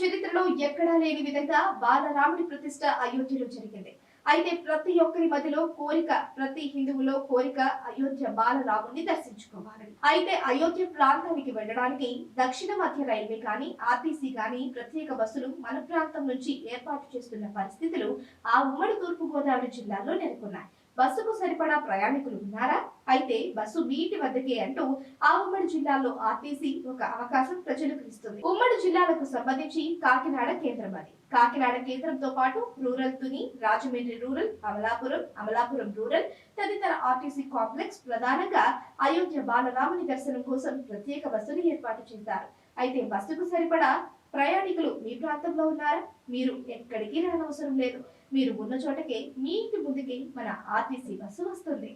చరిత్రలో ఎక్కడా లేని విధంగా బాలరాముడి ప్రతిష్ట అయోధ్యలో జరిగింది. అయితే ప్రతి ఒక్కరి మధ్యలో కోరిక ప్రతి హిందువులో కోరిక అయోధ్య బాలరాముడిని దర్శించుకోవాలని అయితే అయోధ్య ప్రాంతానికి వెళ్ళడానికి దక్షిణ మధ్య రైల్వే కానీ ఆర్టీసీ కానీ ప్రత్యేక బస్సులు మన ప్రాంతం నుంచి ఏర్పాటు చేస్తున్న పరిస్థితులు ఆ ఉమ్మడి తూర్పు గోదావరి జిల్లాలో నెలకొన్నాయి. బస్సుకు సరిపడా ప్రయాణికులు ఉన్నారా? అయితే బస్సు మీ ఇంటి వద్దకే అంటూ ఆ ఉమ్మడి జిల్లాలో ఆర్టీసీ ఒక అవకాశం ప్రజలకు ఇస్తుంది. ఉమ్మడి జిల్లాలకు సంబంధించి కాకినాడ కేంద్రం అది. కాకినాడ కేంద్రంతో పాటు rural Tuni Rajahmundry rural Amalapuram Amalapuram rural తదితర ఆర్టీసీ కాంప్లెక్స్ ప్రధానంగా అయోధ్య బాలరాముని దర్శనం కోసం ప్రత్యేక బస్సును ఏర్పాటు చేశారు. అయితే బస్సుకు సరిపడా ప్రయాణికులు మీ ప్రాంతంలో ఉన్నారా? మీరు ఎక్కడికి రానవసరం లేదు. మీరు ఉన్న చోటకే మీ ఇంటి ముందుకే మన ఆర్టీసీ బస్సు వస్తుంది.